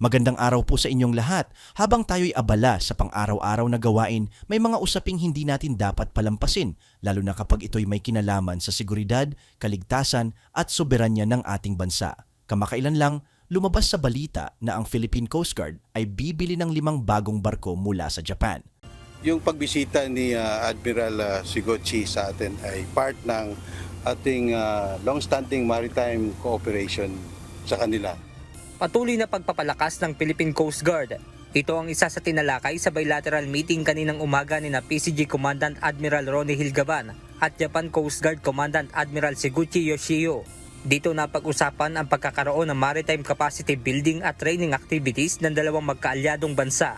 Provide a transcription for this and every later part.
Magandang araw po sa inyong lahat. Habang tayo'y abala sa pang-araw-araw na gawain, may mga usaping hindi natin dapat palampasin, lalo na kapag ito'y may kinalaman sa seguridad, kaligtasan at soberanya ng ating bansa. Kamakailan lang, lumabas sa balita na ang Philippine Coast Guard ay bibili ng limang bagong barko mula sa Japan. Yung pagbisita ni uh, Admiral uh, Sigochi sa atin ay part ng ating uh, long-standing maritime cooperation sa kanila. Patuloy na pagpapalakas ng Philippine Coast Guard. Ito ang isa sa tinalakay sa bilateral meeting kaninang umaga ni na PCG Commandant Admiral Ronnie Hilgaban at Japan Coast Guard Commandant Admiral Seguchi Yoshio. Dito na pag-usapan ang pagkakaroon ng maritime capacity building at training activities ng dalawang magkaalyadong bansa.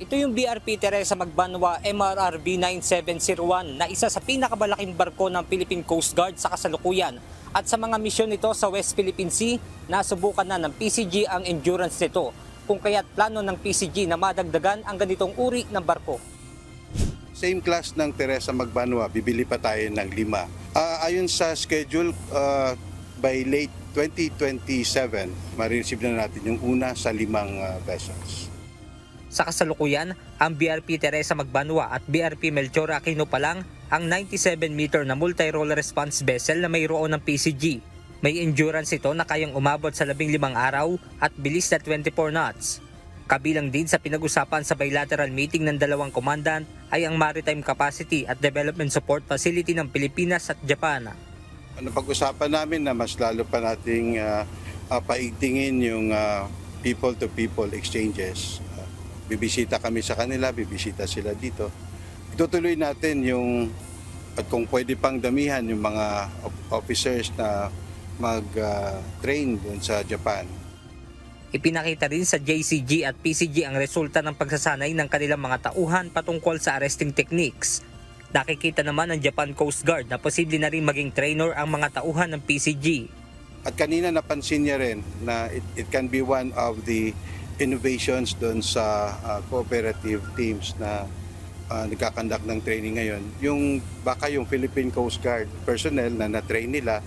Ito yung BRP Teresa Magbanwa MRRB 9701 na isa sa pinakamalaking barko ng Philippine Coast Guard sa kasalukuyan. At sa mga misyon nito sa West Philippine Sea, nasubukan na ng PCG ang endurance nito. Kung kaya't plano ng PCG na madagdagan ang ganitong uri ng barko. Same class ng Teresa Magbanwa, bibili pa tayo ng lima. Ah, ayon sa schedule, ah, by late 2027, marireceive na natin yung una sa limang ah, vessels. Sa kasalukuyan, ang BRP Teresa Magbanwa at BRP Melchor Aquino pa lang ang 97-meter na multi-role response vessel na mayroon ng PCG. May endurance ito na kayang umabot sa 15 araw at bilis na 24 knots. Kabilang din sa pinag-usapan sa bilateral meeting ng dalawang commandant ay ang maritime capacity at development support facility ng Pilipinas at Japan. Ano pag-usapan namin na mas lalo pa nating ah, ah, paigtingin yung ah, people-to-people exchanges. Ah, bibisita kami sa kanila, bibisita sila dito. Itutuloy natin yung at kung pwede pang damihan yung mga officers na mag-train doon sa Japan. Ipinakita rin sa JCG at PCG ang resulta ng pagsasanay ng kanilang mga tauhan patungkol sa arresting techniques. Nakikita naman ng Japan Coast Guard na posible na rin maging trainer ang mga tauhan ng PCG. At kanina napansin niya rin na it, it can be one of the innovations doon sa uh, cooperative teams na uh, nagkakandak ng training ngayon. Yung baka yung Philippine Coast Guard personnel na na-train nila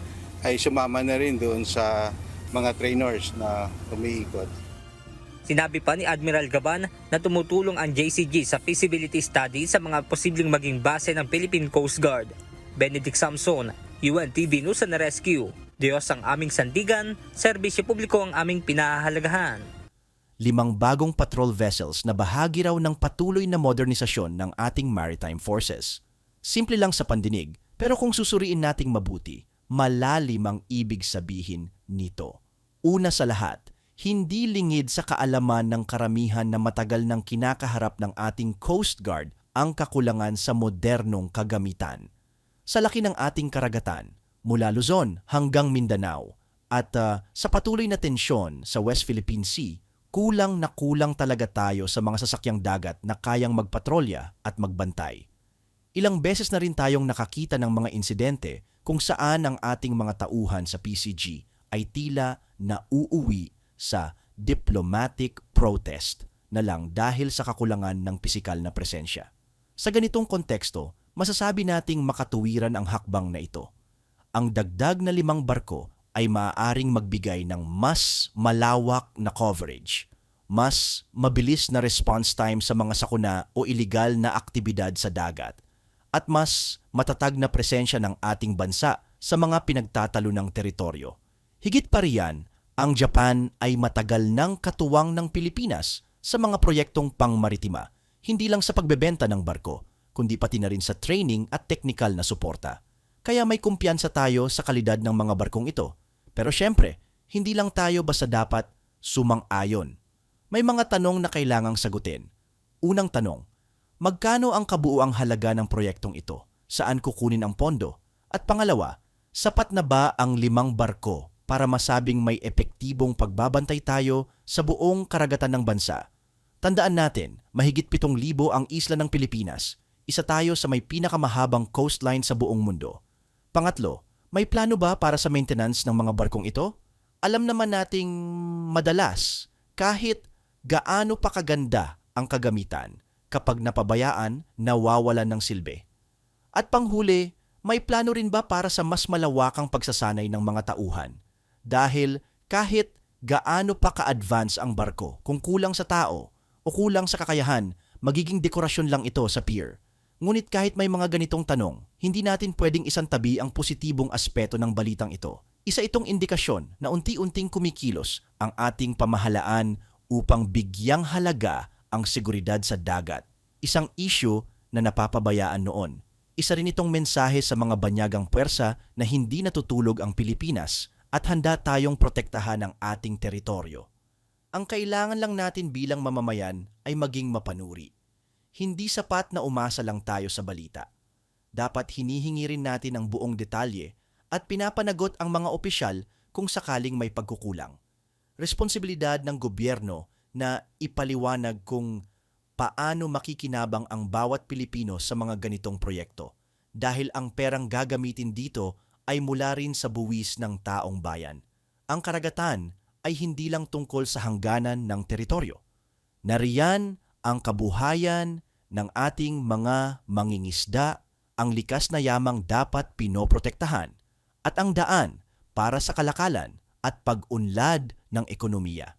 ay sumama na rin doon sa mga trainers na umiikot. Sinabi pa ni Admiral Gaban na tumutulong ang JCG sa feasibility study sa mga posibleng maging base ng Philippine Coast Guard. Benedict Samson, UNTV News and Rescue. Diyos ang aming sandigan, serbisyo publiko ang aming pinahahalagahan. Limang bagong patrol vessels na bahagi raw ng patuloy na modernisasyon ng ating maritime forces. Simple lang sa pandinig, pero kung susuriin nating mabuti, malalim ang ibig sabihin nito. Una sa lahat, hindi lingid sa kaalaman ng karamihan na matagal nang kinakaharap ng ating Coast Guard ang kakulangan sa modernong kagamitan. Sa laki ng ating karagatan, mula Luzon hanggang Mindanao, at ah, sa patuloy na tensyon sa West Philippine Sea, kulang na kulang talaga tayo sa mga sasakyang dagat na kayang magpatrolya at magbantay. Ilang beses na rin tayong nakakita ng mga insidente kung saan ang ating mga tauhan sa PCG ay tila na uuwi sa diplomatic protest na lang dahil sa kakulangan ng pisikal na presensya. Sa ganitong konteksto, masasabi nating makatuwiran ang hakbang na ito. Ang dagdag na limang barko ay maaaring magbigay ng mas malawak na coverage, mas mabilis na response time sa mga sakuna o iligal na aktibidad sa dagat, at mas matatag na presensya ng ating bansa sa mga pinagtatalo ng teritoryo. Higit pa riyan, ang Japan ay matagal ng katuwang ng Pilipinas sa mga proyektong pangmaritima, hindi lang sa pagbebenta ng barko, kundi pati na rin sa training at teknikal na suporta. Kaya may kumpiyansa tayo sa kalidad ng mga barkong ito. Pero syempre, hindi lang tayo basta dapat sumang-ayon. May mga tanong na kailangang sagutin. Unang tanong, magkano ang kabuuang halaga ng proyektong ito? Saan kukunin ang pondo? At pangalawa, sapat na ba ang limang barko para masabing may epektibong pagbabantay tayo sa buong karagatan ng bansa? Tandaan natin, mahigit 7,000 ang isla ng Pilipinas. Isa tayo sa may pinakamahabang coastline sa buong mundo. Pangatlo, may plano ba para sa maintenance ng mga barkong ito? Alam naman nating madalas, kahit gaano pa kaganda ang kagamitan, kapag napabayaan, nawawalan ng silbi. At panghuli, may plano rin ba para sa mas malawakang pagsasanay ng mga tauhan? Dahil kahit gaano pa ka-advance ang barko kung kulang sa tao o kulang sa kakayahan, magiging dekorasyon lang ito sa pier. Ngunit kahit may mga ganitong tanong, hindi natin pwedeng isantabi ang positibong aspeto ng balitang ito. Isa itong indikasyon na unti-unting kumikilos ang ating pamahalaan upang bigyang halaga ang seguridad sa dagat. Isang issue na napapabayaan noon. Isa rin itong mensahe sa mga banyagang puwersa na hindi natutulog ang Pilipinas at handa tayong protektahan ang ating teritoryo. Ang kailangan lang natin bilang mamamayan ay maging mapanuri. Hindi sapat na umasa lang tayo sa balita. Dapat hinihingi rin natin ang buong detalye at pinapanagot ang mga opisyal kung sakaling may pagkukulang. Responsibilidad ng gobyerno na ipaliwanag kung paano makikinabang ang bawat Pilipino sa mga ganitong proyekto dahil ang perang gagamitin dito ay mula rin sa buwis ng taong bayan. Ang karagatan ay hindi lang tungkol sa hangganan ng teritoryo. Nariyan ang kabuhayan ng ating mga mangingisda, ang likas na yamang dapat pinoprotektahan, at ang daan para sa kalakalan at pag-unlad ng ekonomiya.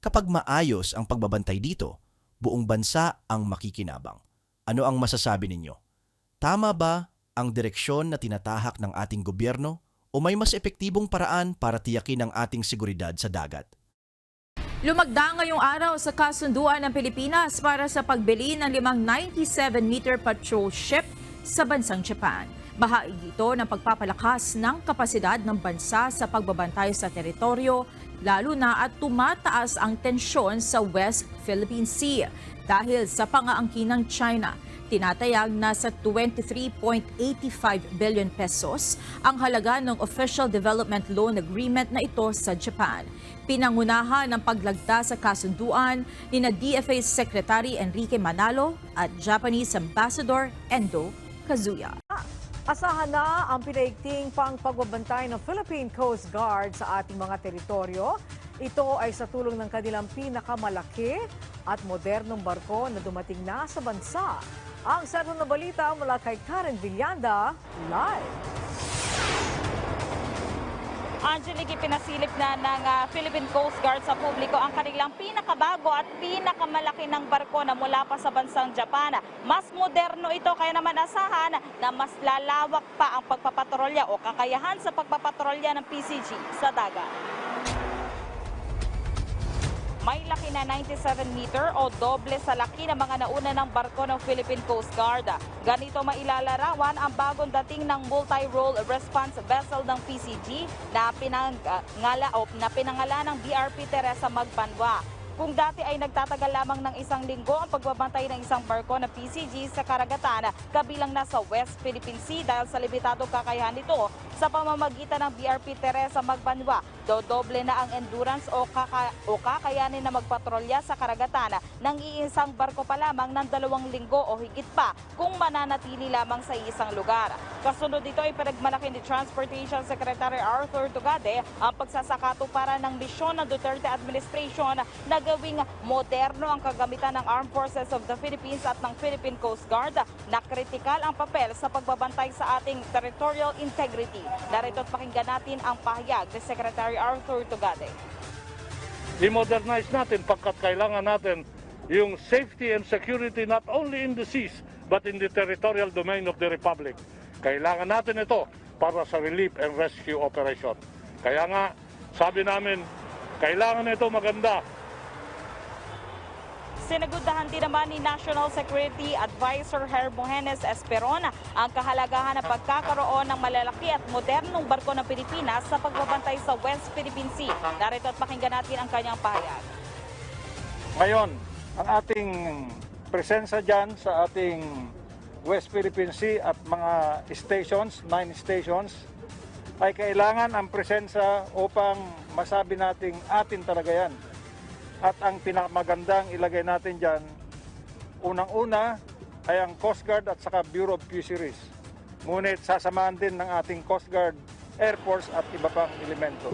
Kapag maayos ang pagbabantay dito, buong bansa ang makikinabang. Ano ang masasabi ninyo? Tama ba ang direksyon na tinatahak ng ating gobyerno o may mas epektibong paraan para tiyakin ang ating seguridad sa dagat? Lumagda ngayong araw sa kasunduan ng Pilipinas para sa pagbili ng limang 97-meter patrol ship sa bansang Japan. Bahagi ito ng pagpapalakas ng kapasidad ng bansa sa pagbabantay sa teritoryo, lalo na at tumataas ang tensyon sa West Philippine Sea dahil sa pangaangkin ng China. Tinatayag na sa 23.85 billion pesos ang halaga ng Official Development Loan Agreement na ito sa Japan. Pinangunahan ng paglagda sa kasunduan ni na DFA Secretary Enrique Manalo at Japanese Ambassador Endo Kazuya. Asahan na ang pinaigting pang pagbabantay ng Philippine Coast Guard sa ating mga teritoryo. Ito ay sa tulong ng kanilang pinakamalaki at modernong barko na dumating na sa bansa. Ang sarong balita mula kay Karen Villanda, live. Angelique, ipinasilip na ng ah, Philippine Coast Guard sa publiko ang kanilang pinakabago at pinakamalaki ng barko na mula pa sa bansang Japan. Mas moderno ito kaya naman asahan na mas lalawak pa ang pagpapatrolya o kakayahan sa pagpapatrolya ng PCG sa dagat. May laki na 97 meter o doble sa laki ng mga nauna ng barko ng Philippine Coast Guard. Ganito mailalarawan ang bagong dating ng multi-role response vessel ng PCG na, pinangala, o, na pinangala ng BRP Teresa Magbanwa. Kung dati ay nagtatagal lamang ng isang linggo ang pagbabantay ng isang barko na PCG sa karagatan, kabilang nasa West Philippine Sea dahil sa limitadong kakayahan nito sa pamamagitan ng BRP Teresa Magbanwa, dodoble na ang endurance o, kaka- o kakayanin na magpatrolya sa karagatan ng iisang barko pa lamang ng dalawang linggo o higit pa kung mananatili lamang sa isang lugar. Kasunod dito ay pinagmalaki ni Transportation Secretary Arthur Tugade ang pagsasakato para ng misyon ng Duterte administration na gawing moderno ang kagamitan ng Armed Forces of the Philippines at ng Philippine Coast Guard na kritikal ang papel sa pagbabantay sa ating territorial integrity. Narito at pakinggan natin ang pahayag ni Secretary Arthur Tugade. i-modernize natin pagkat kailangan natin yung safety and security not only in the seas but in the territorial domain of the Republic. Kailangan natin ito para sa relief and rescue operation. Kaya nga, sabi namin, kailangan ito maganda Sinagundahan din naman ni National Security Advisor Hermogenes Esperon ang kahalagahan ng pagkakaroon ng malalaki at modernong barko ng Pilipinas sa pagbabantay sa West Philippine Sea. Narito at pakinggan natin ang kanyang pahayag. Ngayon, ang ating presensya dyan sa ating West Philippine Sea at mga stations, nine stations, ay kailangan ang presensya upang masabi nating atin talaga yan. At ang pinakamagandang ilagay natin dyan, unang-una ay ang Coast Guard at saka Bureau of Fisheries. Ngunit sasamahan din ng ating Coast Guard, Air Force at iba pang elemento.